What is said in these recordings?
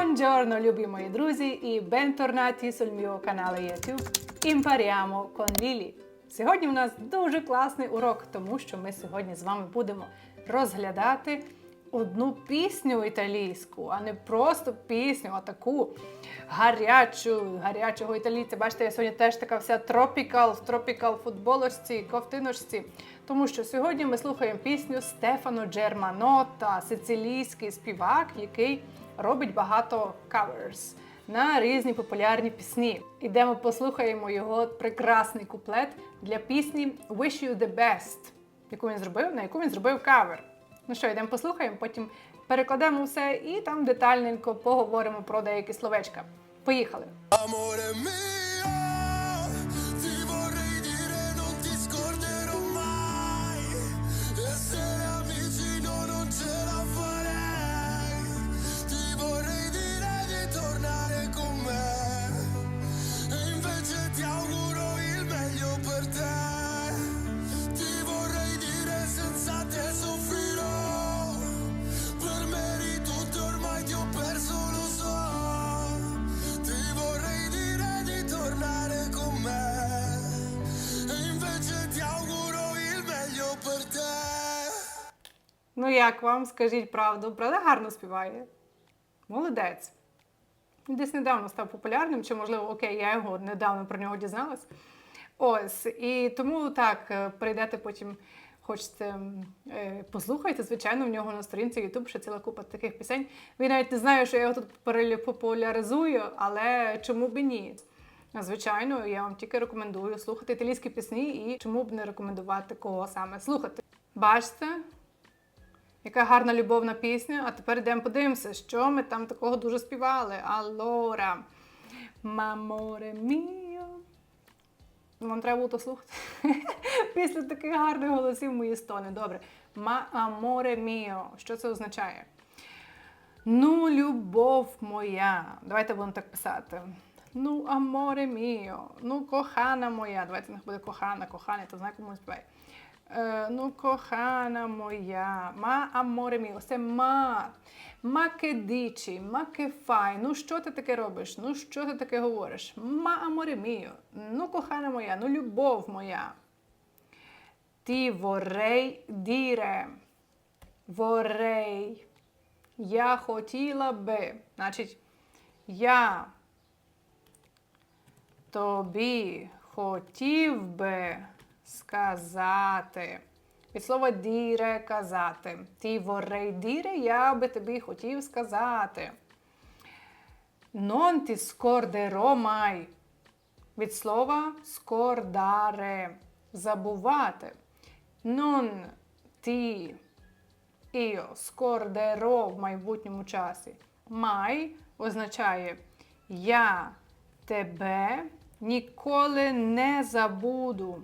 Buongiorno, любі друзі, і bentornati sul mio canale YouTube Impariamo con Lili. Сьогодні у нас дуже класний урок, тому що ми сьогодні з вами будемо розглядати одну пісню італійську, а не просто пісню, а таку гарячу, гарячого італійця. Бачите, я сьогодні теж така вся тропікал, в тропікал футболочці, ковтиночці. Тому що сьогодні ми слухаємо пісню Стефано Джерманота, сицилійський співак, який робить багато каверс на різні популярні пісні. Ідемо послухаємо його прекрасний куплет для пісні Wish You the Best, яку він зробив, на яку він зробив кавер. Ну що, йдемо послухаємо, потім перекладемо все і там детальненько поговоримо про деякі словечка. Поїхали! Amore mio, Ну як вам, скажіть правду, правда гарно співає? Молодець. Він Десь недавно став популярним, чи, можливо, окей, я його недавно про нього дізналась. Ось. І тому так, е, прийдете потім, хочете е, послухайте. Звичайно, в нього на сторінці YouTube ще ціла купа таких пісень. Ви навіть не знаю, що я його тут популяризую, але чому б і ні? Звичайно, я вам тільки рекомендую слухати італійські пісні і чому б не рекомендувати кого саме слухати. Бачите, яка гарна любовна пісня. А тепер йдемо подивимося, що ми там такого дуже співали. Allora, Маморе міо. Вам треба було то слухати. Після таких гарних голосів мої стони. Добре. Ма аморе міо. Що це означає? Ну, любов моя. Давайте будемо так писати. Ну, аморе міо. Ну, кохана моя. Давайте не буде кохана, коханий, то знає, кому співає. Е, ну, кохана моя, ма аморе міо, це ма. Ма ке дичі, ма ке фай. Ну що ти таке робиш? Ну що ти таке говориш? Ма аморе міо. Ну, кохана моя, ну любов моя. Ти vorrei dire. Vorrei. Я хотіла би. Значить, я тобі хотів би сказати. Від слова діре казати. Ти vorrei dire, я би тобі хотів сказати. Non ti scorderò mai. Від слова scordare забувати. Non ti io scorderò в майбутньому часі. Mai означає я тебе ніколи не забуду.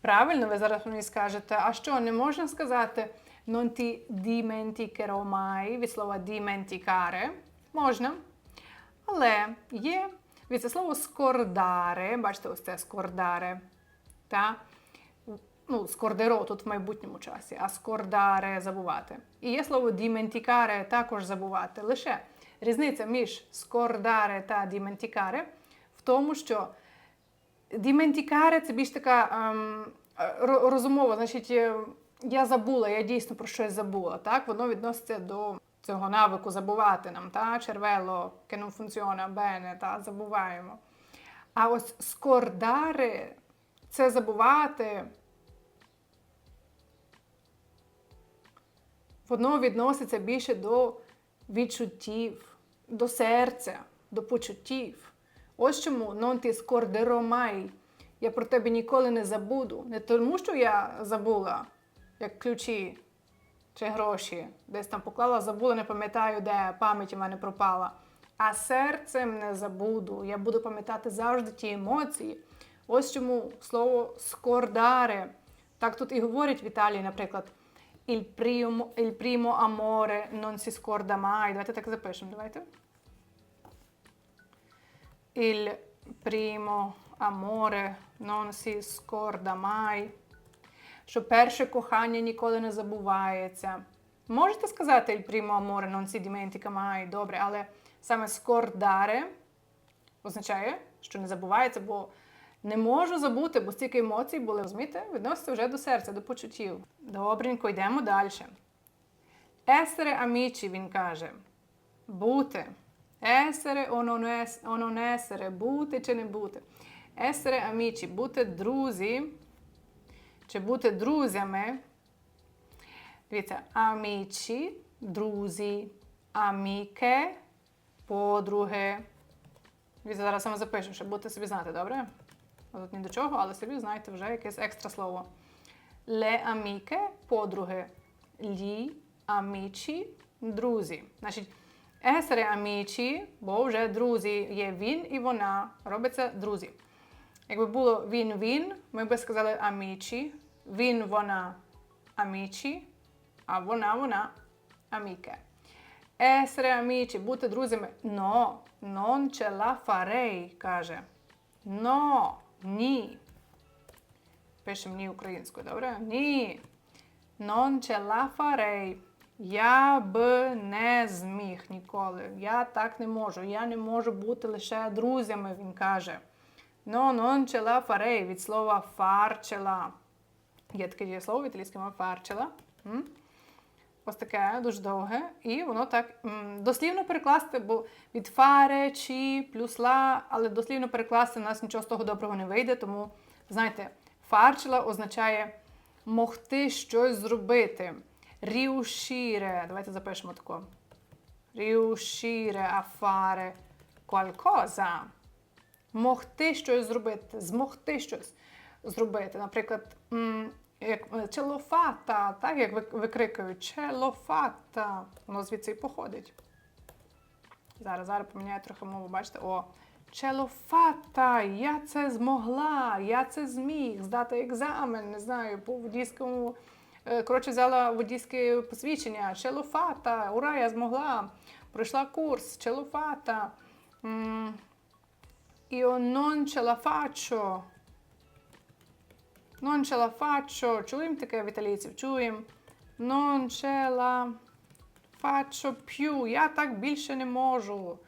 Правильно, ви зараз мені скажете, а що, не можна сказати non ti dimenticherò mai від слова dimenticare? Можна. Але є від це слово скордаре, бачите, ось це скордаре. Та? Ну, скордеро тут в майбутньому часі, а скордаре забувати. І є слово діменtikare також забувати. Лише різниця між скордаре та діменtikare в тому, що Діментікаре це більш така ем, розумова, значить, е, я забула, я дійсно про щось забула. Так? Воно відноситься до цього навику забувати нам, та? червело, non funziona та? забуваємо. А ось скордари це забувати. Воно відноситься більше до відчуттів, до серця, до почуттів. Ось чому non ti scorderò mai. Я про тебе ніколи не забуду. Не тому, що я забула, як ключі чи гроші, десь там поклала, забула, не пам'ятаю, де пам'ять у мене пропала. А серцем не забуду. Я буду пам'ятати завжди ті емоції. Ось чому слово скордаре. Так тут і говорять в Італії, наприклад, il primo, il primo amore non si scorda mai. Давайте так запишемо. Давайте. Il primo amore non si scorda mai. Що перше кохання ніколи не забувається. Можете сказати il primo amore non si dimentica mai, добре, але саме scordare означає, що не забувається, бо не можу забути, бо стільки емоцій були, розумієте, відноситься вже до серця, до почуттів. Добренько, йдемо далі. Essere amici, він каже. Бути. Non essere, бути чи не бути. Essere amici, бути друзі, чи бути друзями. Дивіться, amici, друзі, amiche, подруги. Дивіться, зараз саме запишу, щоб бути собі знати, добре? Тут ні до чого, але собі знаєте вже якесь екстра слово. Le amiche – подруги. Gli amici – друзі. Значить, essere amici, бо вже друзі є він і вона, робиться друзі. Якби було він-він, ми би сказали amici, він, вона amici, а вона, вона amiche. Essere amici, бути друзями. No, non ce la farei, каже. No, ні. Пишемо ні українською, добре? Ні. Non ce la farei. Я би не зміг ніколи. Я так не можу. Я не можу бути лише друзями, він каже. No, non ce la від слова farcela. Є таке дієслово в мові farcela. Ось таке дуже довге, і воно так дослівно перекласти, бо від фаре, чи, плюс ла, але дослівно перекласти у нас нічого з того доброго не вийде. Тому, знаєте, фарчила означає могти щось зробити. Riuscire, давайте запишемо тако. Riuscire a fare qualcosa. Могти щось зробити, змогти щось зробити. Наприклад, як челофата, так як ви- викрикують челофата. Воно звідси і походить. Зараз, зараз поміняю трохи мову, бачите? О, челофата, я це змогла, я це зміг здати екзамен, не знаю, по водійському. Е, Коротше, взяла водійське посвідчення. Челофата, ура, я змогла. Пройшла курс, челофата. Non ce la faccio. Non ce la faccio. Чуємо таке в італійців? Чуємо. Non ce la faccio più. Я так більше не можу.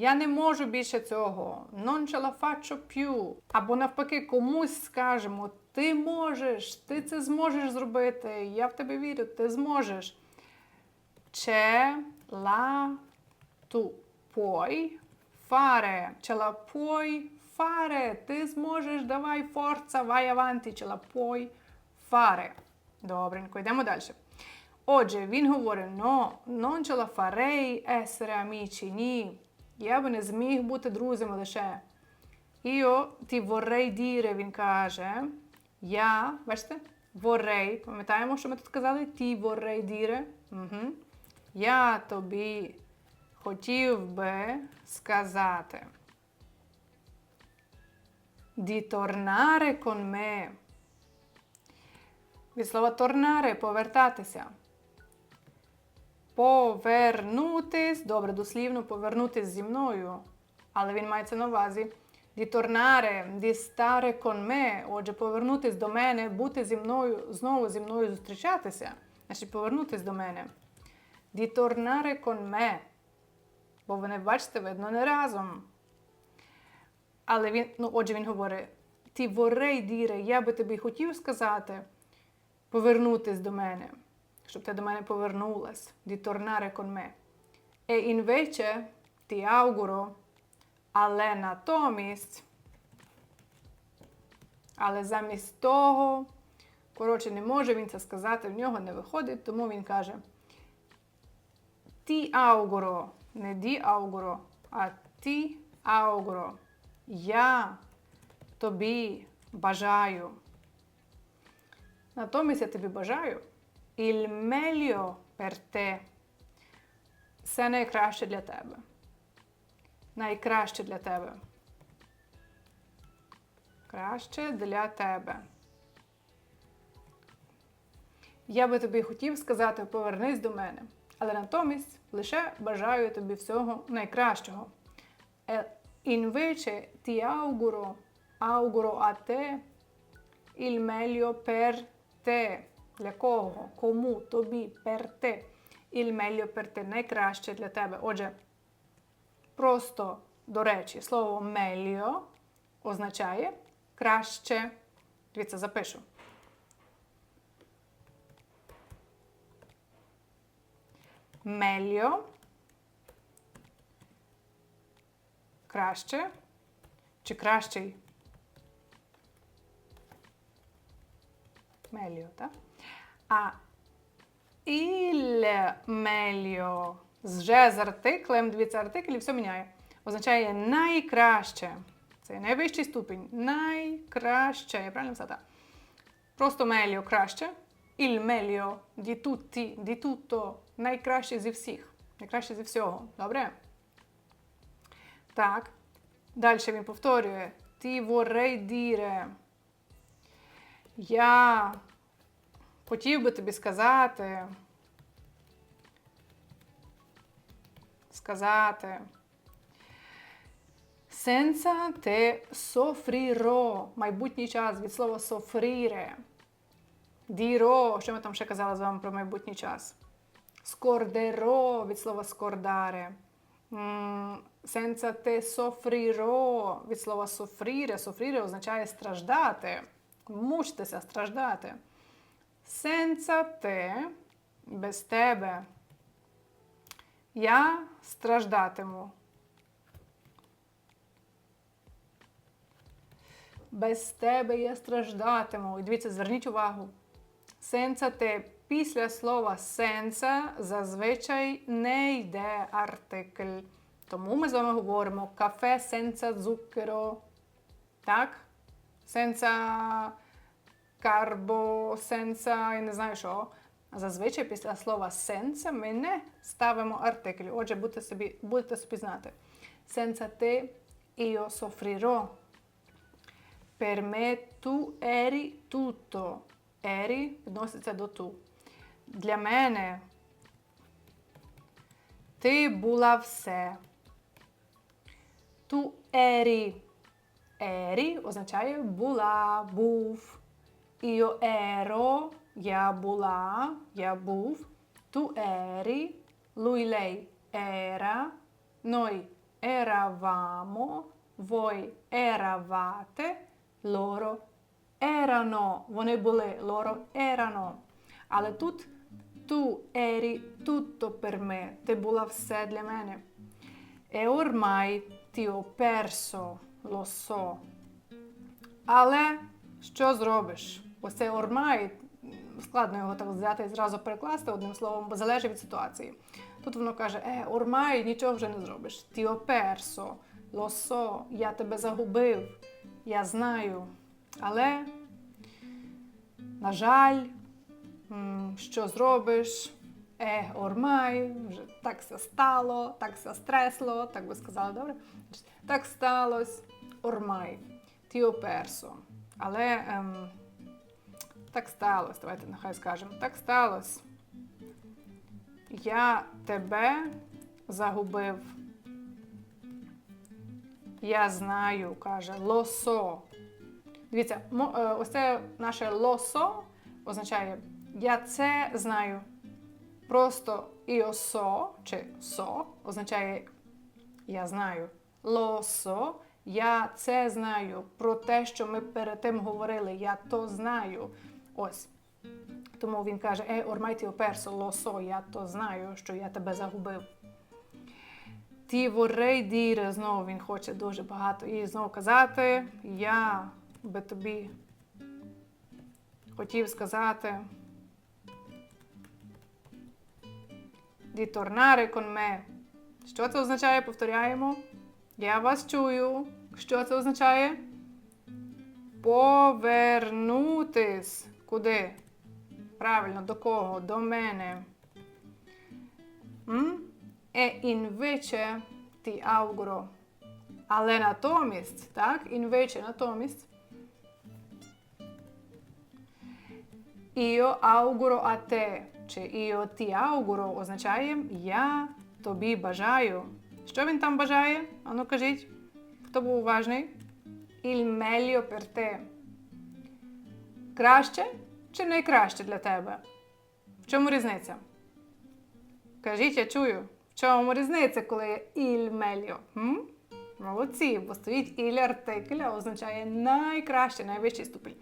Я не можу більше цього. Non ce la faccio più. Або навпаки, комусь скажемо: ти можеш, ти це зможеш зробити. Я в тебе вірю, ти зможеш. Ce la tu puoi fare. Ce la puoi fare. Ти зможеш, давай форца, vai avanti, ce la puoi fare. Добренько, йдемо далі. Отже, він говорить: no, non ce la farei essere amici. Ні. Я би не зміг бути друзями лише. Io ti vorrei dire, він каже. Я, бачите, vorrei, пам'ятаємо, що ми тут казали? Ti vorrei dire. Угу. Я тобі хотів би сказати. Di tornare con. Від слова tornare повертатися. Повернутись, добре, дослівно повернутись зі мною. Але він мається на увазі. Di stare con. Отже, повернутись до мене, бути зі мною, знову зі мною зустрічатися. Значить, повернутись до мене. Tornare con. Бо вони, бачите, видно, не разом. Але він, ну, отже, він говорить: Ти vorrei dire, я би тобі хотів сказати, повернутись до мене, щоб ти до мене повернулась, di tornare con me. E invece ti auguro, але натомість, але замість того, коротше, не може він це сказати, в нього не виходить, тому він каже: Ti auguro, не di auguro, а ti auguro. Я тобі бажаю. Натомість я тобі бажаю il meglio per te. Все найкраще для тебе. Найкраще для тебе. Краще для тебе. Я би тобі хотів сказати, повернись до мене, але натомість лише бажаю тобі всього найкращого. E invece ti auguro, auguro a te il meglio per te. Для кого? Кому? Тобі, per te. Il meglio per te найкраще для тебе. Отже, просто до речі, слово meglio означає краще. Дивіться, запишу. Meglio краще чи кращий? Meglio, так? А il meglio з вже з артиклем, дивіться, артикль і все міняє. Означає найкраще. Це найвищий ступінь. Найкраще. Я правильно сказала? Просто meglio краще. Il meglio di tutti, di tutto. Найкраще зі всіх. Найкраще зі всього. Добре? Так. Далі він повторює. Ti vorrei dire. Я хотів би тобі сказати. Сказати. Senza te soffrirò. Майбутній час від слова soffrire. Діро, що ми там ще казали з вами про майбутній час? Скордеро від слова скордаре. Senza te soffrirò від слова soffrire. Soffrire означає страждати, мучитися, страждати. Senza te, без тебе. Я страждатиму. Без тебе я страждатиму. І дивіться, зверніть увагу. Сенса те після слова сенса зазвичай не йде артикль. Тому ми з вами говоримо кафе сенса цукеро. Так? Сенса карбо, сенса, я не знаю що. Зазвичай після слова сенса ми не ставимо артикль. Отже, будете собі, будете собі знати. Сенса те io soffrirò. Per me tu eri tutto. Eri відноситься до ту. Для мене ти була все. Tu eri. Eri означає була, був. Io ero, я була, я був. Tu eri, lui, lei era, noi eravamo, voi eravate, loro erano. Вони були, loro erano. Але тут tu eri tutto per me. Ти була все для мене. E ormai ti ho perso, lo so. Але що зробиш? Цей ормай, складно його так взяти і зразу перекласти одним словом, бо залежить від ситуації. Тут воно каже: е, ормай, нічого вже не зробиш. Ти персо, лосо, я тебе загубив, я знаю. Але, на жаль, що зробиш? Е, ормай, вже так все стало, так все стресло, так би сказали, добре? Так сталося, ормай, тіо персо. Але ем, так сталося, давайте нехай скажемо, так сталося. Я тебе загубив. Я знаю, каже лосо. Дивіться, е, ось це наше лосо означає я це знаю. Просто іосо чи со означає я знаю. Лосо, я це знаю. Про те, що ми перед тим говорили, я то знаю. Ось. Тому він каже: Е, ормай ти персо, лосо, я то знаю, що я тебе загубив. Ті vorrei dire, знову він хоче дуже багато. І знову казати, я би тобі хотів сказати. Tornare con me. Що це означає? Повторяємо. Я вас чую. Що це означає? Повернутись. Куди? Правильно, до кого? До мене. E invece ti auguro. Але натомість, так? Invece натомість. Io auguro a te. Чи io ti auguro означає я тобі бажаю. Що він там бажає? Ану кажіть, хто був уважний? Il meglio per te. Краще чи найкраще для тебе? В чому різниця? Кажіть, я чую. В чому різниця, коли є «il meglio»? М? Молодці, бо стоїть «il артикль, означає найкраще, найвищий ступінь.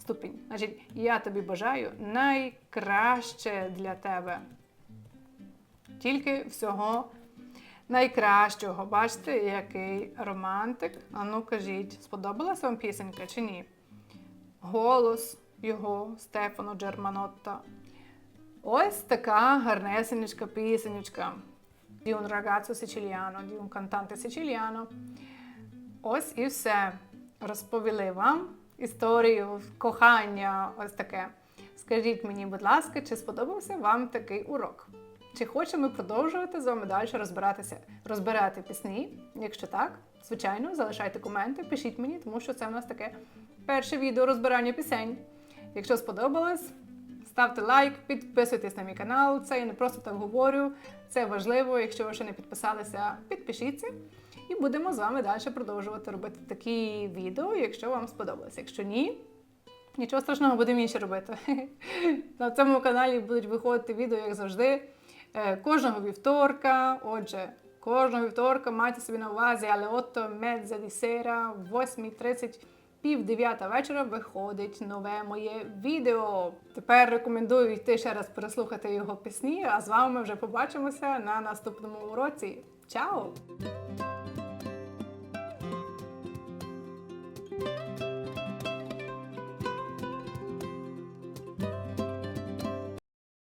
ступінь. Значить, я тобі бажаю найкраще для тебе. Тільки всього найкращого. Бачите, який романтик. А ну кажіть, сподобалася вам пісенька чи ні? Голос його Стефано Джерманотта. Ось така гарнесенечка пісенечка. Di un ragazzo siciliano, di un. Ось і все. Розповіли вам історію кохання. Ось таке. Скажіть мені, будь ласка, чи сподобався вам такий урок? Чи хочемо продовжувати з вами далі розбиратися, розбирати пісні? Якщо так, звичайно, залишайте коменти, пишіть мені, тому що це в нас таке перше відео розбирання пісень. Якщо сподобалось, ставте лайк, підписуйтесь на мій канал. Це я не просто так говорю. Це важливо. Якщо ви ще не підписалися, підпишіться. І будемо з вами далі продовжувати робити такі відео, якщо вам сподобалось. Якщо ні, нічого страшного, будемо інше робити. На цьому каналі будуть виходити відео, як завжди, е, кожного вівторка. Отже, кожного вівторка майте собі на увазі, але отто медза ді сера, 8.30, пів дев'ята вечора виходить нове моє відео. Тепер рекомендую йти ще раз переслухати його пісні, а з вами вже побачимося на наступному уроці. Чао!